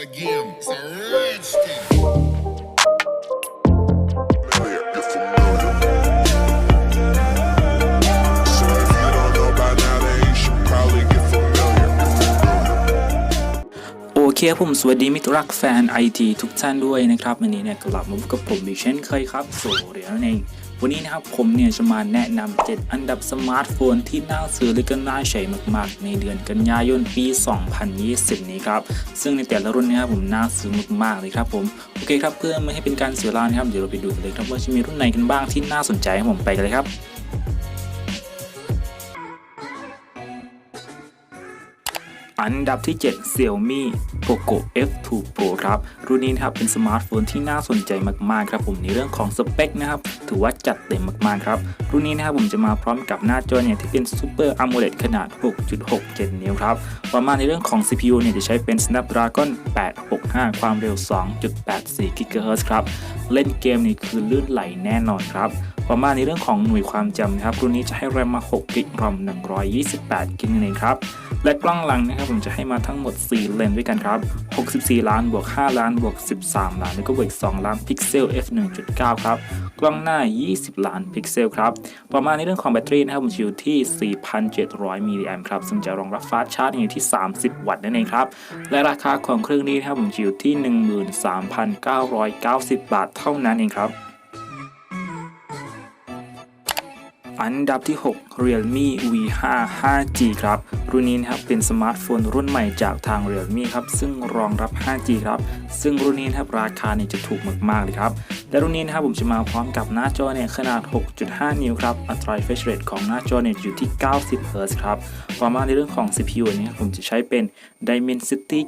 again. It's a red stick. คผมสวัสดีมิตรรักแฟนไอทีทุกท่านด้วยนะครับ วันนี้เนี่ยกลับมาพบกับผมอีกเช่นเคยครับ โซเรียแนเอง วันนี้นะครับผมเนี่ยจะมาแนะนำ 7 อันดับสมาร์ทโฟนที่น่าซื้อและก็น่าใช้มากๆ ในเดือนกันยายนปี 2020 นี้ครับ ซึ่งในแต่ละรุ่นนะครับผมน่าซื้อมากๆเลยครับผม โอเคครับเพื่อไม่ให้เป็นการเสียเวลานะครับเดี๋ยวเราไปดูกันเลยครับว่าจะมีรุ่นไหนกันบ้างที่น่าสนใจให้ผมไปกันเลยครับ อันดับที่ 7 Xiaomi Poco F2 Pro ครับ รุ่นนี้นะครับเป็นสมาร์ทโฟนที่น่าสนใจมากๆครับผมในเรื่องของสเปคนะครับถือว่าจัดเต็มมากๆครับ รุ่นนี้นะครับผมจะมาพร้อมกับหน้าจอเนี่ยที่เป็น Super AMOLED ขนาด 6.67 นิ้วครับประมาณในเรื่องของ CPU เนี่ยจะใช้เป็น Snapdragon 865 ความเร็ว 2.84 GHz ครับ เล่นเกมนี่คือลื่นไหลแน่นอนครับประมาณในเรื่องของหน่วยความจำนะครับรุ่นนี้จะให้แรมมา6กิกรอม128กิกนั่นเองครับ และกล้องหลังนะครับผมจะให้มาทั้งหมด 4 เลนส์ด้วยกันครับ 64 ล้านบวก 5 ล้านบวก 13 ล้านแล้วก็บวกอีก2ล้านพิกเซล f 1.9 ครับ กล้องหน้า 20 ล้านพิกเซลครับประมาณในเรื่องของแบตเตอรี่นะครับผมอยู่ที่ 4,700 มิลลิแอมป์ครับ ซึ่งจะรองรับฟาสชาร์จอยู่ที่ 30 วัตต์นั่นเองครับ และราคาของเครื่องนี้นะครับผมอยู่ที่ 13,990 บาทเท่านั้นเองครับ อันดับที่ 6 Realme V5 5G ครับ รุ่นนี้นะครับเป็นสมาร์ทโฟนรุ่นใหม่จากทาง Realme ครับ ซึ่งรองรับ 5G ครับ ซึ่งรุ่นนี้นะครับราคาเนี่ยจะถูกมากๆเลยครับ และรุ่นนี้นะครับผมจะมาพร้อมกับหน้าจอเนี่ยขนาด 6.5 นิ้วครับ อัตรา refresh rate ของหน้าจอเนี่ยอยู่ที่ 90 Hz ครับประมาในเรื่องของ CPU เนี่ยผมจะใช้เป็น Dimensity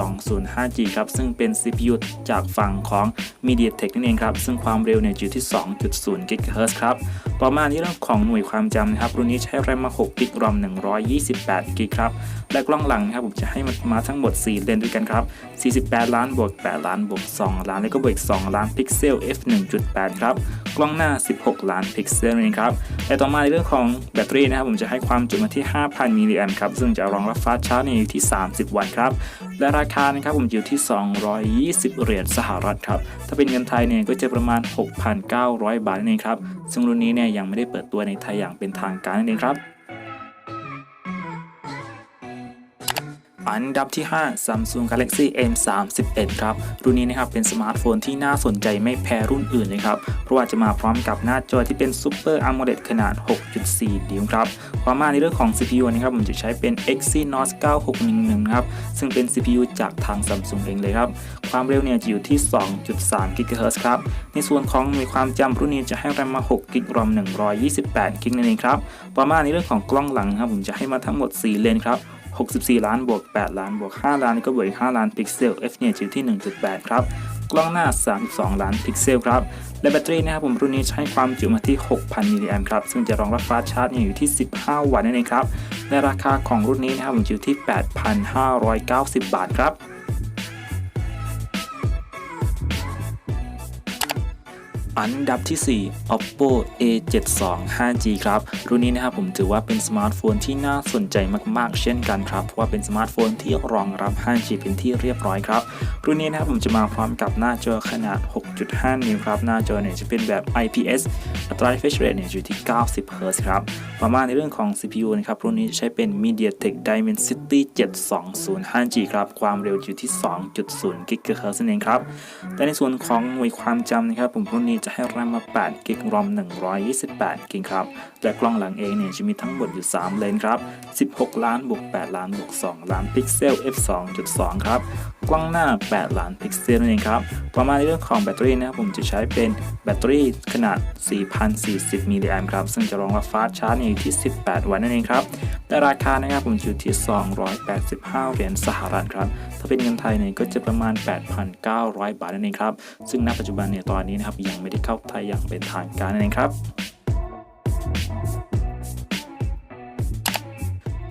720 5G ครับ ซึ่งเป็น CPU จากฝั่งของ MediaTek นั่นเองครับ ซึ่งความเร็วเนี่ยอยู่ที่ 2.0 GHz ครับ ต่อมาในเรื่องของหน่วยความจำนะครับรุ่นนี้ใช้แรมมา6กิกรอม128กิกครับและกล้องหลังนะครับผมจะให้มันมาทั้งหมด 4 เลนด้วยกันครับ 48 ล้านบวก 8 ล้านบวก 2 ล้าน แล้วก็บวกอีก2ล้านพิกเซล f 1.8 ครับ กล้องหน้า 16 ล้านพิกเซลนั่ครับและต่อมาในเรื่องของแบตเตอรี่นะครับผมจะให้ความจุมาที่ 5,000 มิลลิแอมป์ครับ ซึ่งจะรองรับฟาสชาร์จอยู่ที่ 30 วัตต์ครับ และราคานะครับผมอยู่ที่ 220 เหรียญสหรัฐครับ ถ้าเป็นเงินไทยเนี่ยก็จะประมาณ 6,900 บาทนั่ครับ ซึ่งรุ่นนี้เนี่ยยังไม่ได้เปิดตัวในไทยอย่างเป็นทางการนั่นเองครับ อันดับที่ 5 Samsung Galaxy M31 ครับ รุ่นนี้นะครับเป็นสมาร์ทโฟนที่น่าสนใจไม่แพ้รุ่นอื่นเลยครับ เพราะว่าจะมาพร้อมกับหน้าจอที่เป็น Super AMOLED ขนาด 6.4 นิ้วครับ ความมาในเรื่องของ CPU นะครับผมจะใช้เป็น Exynos 9611ครับ ซึ่งเป็น CPU จากทาง Samsung เองเลยครับ ความเร็วเนี่ยจะอยู่ที่ 2.3 GHz ครับ ในส่วนของมีความจำรุ่นนี้จะให้แรมมา6กิกรอม128กิกนั่นเองครับประมมาในเรื่องของกล้องหลังครับผมจะให้มาทั้งหมด 4 เลนครับ 64 ล้านบวก 8 ล้านบวก 5 ล้านก็บวกอีก5ล้านพิกเซล f เนี่ยอยู่ที่ 1.8 ครับ กล้องหน้า 32 ล้านพิกเซลครับ และแบตเตอรี่นะครับผมรุ่นนี้ใช้ความจุมาที่ 6,000 มิลลิแอมป์ครับ ซึ่งจะรองรับฟาสชาร์จอยู่ที่ 15 วัตต์นั่นเองครับและราคาของรุ่นนี้นะครับผมอยู่ที่ 8,590 บาทครับ อันดับที่ 4 oppo a72 5g ครับ รุ่นนี้นะครับผมถือว่าเป็นสมาร์ทโฟนที่น่าสนใจมากๆ เช่นกันครับ เพราะว่าเป็นสมาร์ทโฟนที่รองรับ 5g เป็นที่เรียบร้อยครับ รุ่นนี้นะครับผมจะมาพร้อมกับหน้าจอขนาด 6.5 นิ้วครับ หน้าจอเนี่ยจะเป็นแบบ IPS อัตรา refresh rate เนี่ยอยู่ที่ 90 Hz ครับประมาณในเรื่องของ CPU นะครับ รุ่นนี้จะใช้เป็น MediaTek Dimensity 720 5g ครับ ความเร็วอยู่ที่ 2.0 GHz นั่นเองครับ แต่ในส่วนของหน่วยความจำนะครับผมรุ่นนี้นี้จะให้แรมมา 8 กิกรอม 128 กิกครับ และกล้องหลังเองเนี่ยจะมีทั้งหมดอยู่ 3 เลนครับ 16 ล้านบวก 8 ล้านบวก 2 ล้านพิกเซล f 2.2 ครับ กล้องหน้า 8 ล้านพิกเซลนั่นเองครับ ประมาณในเรื่องของแบตเตอรี่นะครับผมจะใช้เป็นแบตเตอรี่ขนาด 4,040 มิลลิแอมป์ครับ ซึ่งจะรองรับฟาสชาร์จอยู่ที่ 18 วัตต์นั่นเองครับและราคานะครับผมอยู่ที่ 285 เหรียญสหรัฐครับ ถ้าเป็นเงินไทยเนี่ยก็จะประมาณ 8,900 บาทนั่นเองครับ ซึ่งณปัจจุบันเนี่ยตอนนี้นะครับยังไม่ได้เข้าไทยอย่างเป็นทางการนั่นเองครับ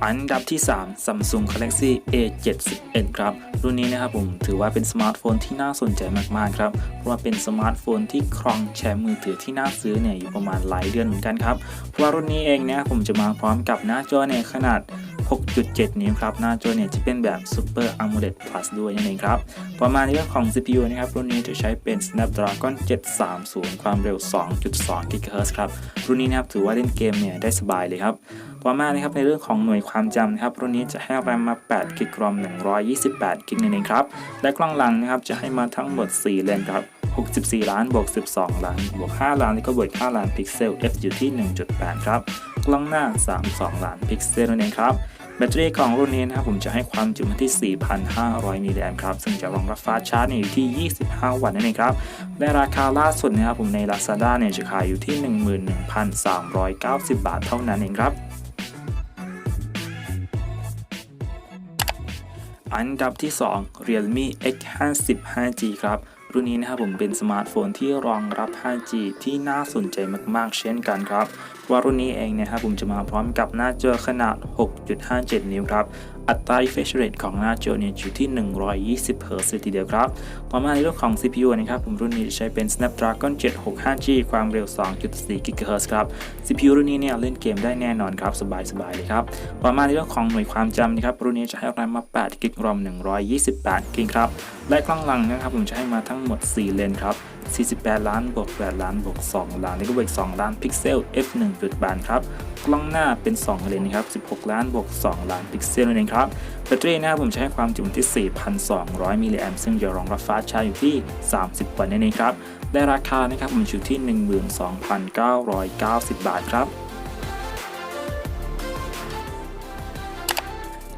อันดับที่ 3 Samsung Galaxy A71 ครับ รุ่นนี้นะครับผมถือว่าเป็นสมาร์ทโฟนที่น่าสนใจมากๆครับ เพราะว่าเป็นสมาร์ทโฟนที่ครองแชมป์มือถือที่น่าซื้อเนี่ยอยู่ประมาณหลายเดือนเหมือนกันครับ เพราะว่ารุ่นนี้เองเนี่ยผมจะมาพร้อมกับหน้าจอในขนาด 6.7 นิ้วครับ หน้าจอเนี่ยจะเป็นแบบ Super AMOLED Plus ด้วยนั่นเองครับ ประมาณในเรื่องของ CPU นะครับ รุ่นนี้จะใช้เป็น Snapdragon 730 ความเร็ว 2.2 GHz ครับ รุ่นนี้นะครับถือว่าเล่นเกมเนี่ยได้สบายเลยครับต่อมานะครับในเรื่องของหน่วยความจำนะครับรุ่นนี้จะให้แรมมา8กิกรอม128กิกนั่นเองครับและกล้องหลังนะครับจะให้มาทั้งหมด 4 เลนครับ64 ล้านบวก 12 ล้านบวก 5 ล้านแล้วก็บวก 5 ล้านพิกเซล f อยู่ที่ 1.8 ครับ กล้องหน้า 32 ล้านพิกเซลนั่นเองครับ แบตเตอรี่ของรุ่นนี้นะครับผมจะให้ความจุมาที่ 4,500 มิลลิแอมป์ครับ ซึ่งจะรองรับฟ้าชาร์จเนี่ยอยู่ที่ 25 วัตต์นั่นเองครับ และราคาล่าสุดนะครับผมใน Lazada เนี่ยจะขายอยู่ที่ 11,390 บาทเท่านั้นเองครับ อันดับที่ 2 Realme X50 5G ครับ รุ่นนี้นะครับผมเป็นสมาร์ทโฟนที่รองรับ 5G ที่น่าสนใจมากๆ เช่นกันครับ ว่ารุ่นนี้เองเนี่ยครับผมจะมาพร้อมกับหน้าจอขนาด 6.57 นิ้วครับ อัตรา refresh rate ของหน้าจอเนี่ยอยู่ที่ 120 Hz เลยทีเดียวครับ ต่อมาในเรื่องของ CPU นะครับผมรุ่นนี้จะใช้เป็น Snapdragon 765G ความเร็ว 2.4 GHz ครับ CPU รุ่นนี้เนี่ยเล่นเกมได้แน่นอนครับ สบายๆเลยครับ ต่อมาในเรื่องของหน่วยความจำนะครับ รุ่นนี้จะให้แรมมา8กิกรอม128กิกครับ และกล้องหลังนะครับผมจะให้มาทั้งหมด 4 เลนครับ 48 ล้านบวก8ล้านบวก2ล้านแล้วก็บวก2ล้านพิกเซล f 1.8ครับกล้องหน้าเป็น 2 เลนนะครับ 16 ล้านบวก 2 ล้านพิกเซลนั่นเองครับแบตเตอรี่นะครับผมใช้ความจุที่ 4,200 มิลลิแอมป์ซึ่งจะรองรับฟ้าชาร์จอยู่ที่ 30 วันนั่นเองครับและราคานะครับผมอยู่ที่ 12,990 บาทครับ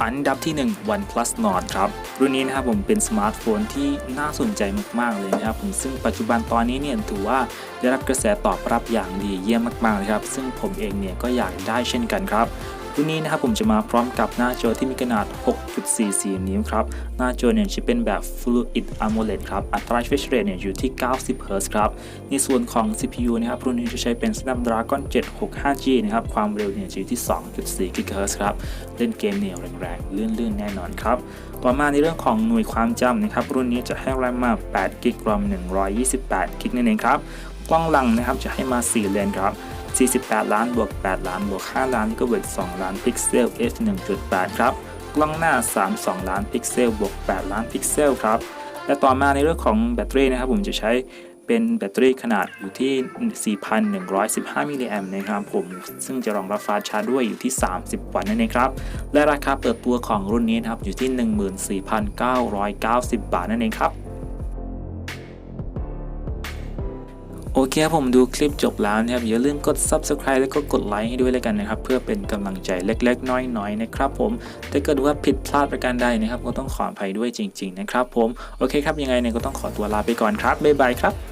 อันดับที่ 1 OnePlus Nord ครับ รุ่นนี้นะครับผมเป็นสมาร์ทโฟนที่น่าสนใจมากๆเลยนะครับผมซึ่งปัจจุบันตอนนี้เนี่ยถือว่าได้รับกระแสตอบรับอย่างดีเยี่ยมมากๆเลยครับ ซึ่งผมเองเนี่ยก็อยากได้เช่นกันครับ รุ่นนี้นะครับผมจะมาพร้อมกับหน้าจอที่มีขนาด 6.44 นิ้วครับ หน้าจอเนี่ยจะเป็นแบบ Fluid AMOLED ครับ อัตรา refresh rate เนี่ยอยู่ที่ 90 Hz ครับ ในส่วนของ CPU นะครับ รุ่นนี้จะใช้เป็น Snapdragon 765G นะครับ ความเร็วเนี่ยจะอยู่ที่ 2.4 GHz ครับ เล่นเกมเนี่ยแรงๆ ลื่นๆ แน่นอนครับ ต่อมาในเรื่องของหน่วยความจำนะครับ รุ่นนี้จะให้แรมมา8กิกรอม128กิกนั่นเองครับ กล้องหลังนะครับจะให้มา 4 เลนครับ 48 ล้านบวก 8 ล้านบวก 5 ล้านก็บวก 2 ล้านพิกเซล f 1.8 ครับ กล้องหน้า 32 ล้านพิกเซลบวก 8 ล้านพิกเซลครับ และต่อมาในเรื่องของแบตเตอรี่นะครับผมจะใช้เป็นแบตเตอรี่ขนาดอยู่ที่ 4,115 มิลลิแอมป์นะครับผม ซึ่งจะรองรับฟาชาร์จด้วยอยู่ที่ 30 วัตต์นั่นเองครับ และราคาเปิดตัวของรุ่นนี้นะครับอยู่ที่ 14,990 บาทนั่นเองครับ เคครับผมดูคลิปจบแล้วนะครับอย่าลืมกด subscribe แล้วก็กดไลค์ให้ด้วยเลยกันนะครับ เพื่อเป็นกำลังใจเล็กๆ น้อยๆนะครับผมถ้าเกิดว่าผิดพลาดประการใดนะครับ ก็ต้องขออภัยด้วยจริง ๆ นะครับผมโอเคครับยังไงเนี่ยก็ต้องขอตัวลาไปก่อนครับบ๊ายบายครับ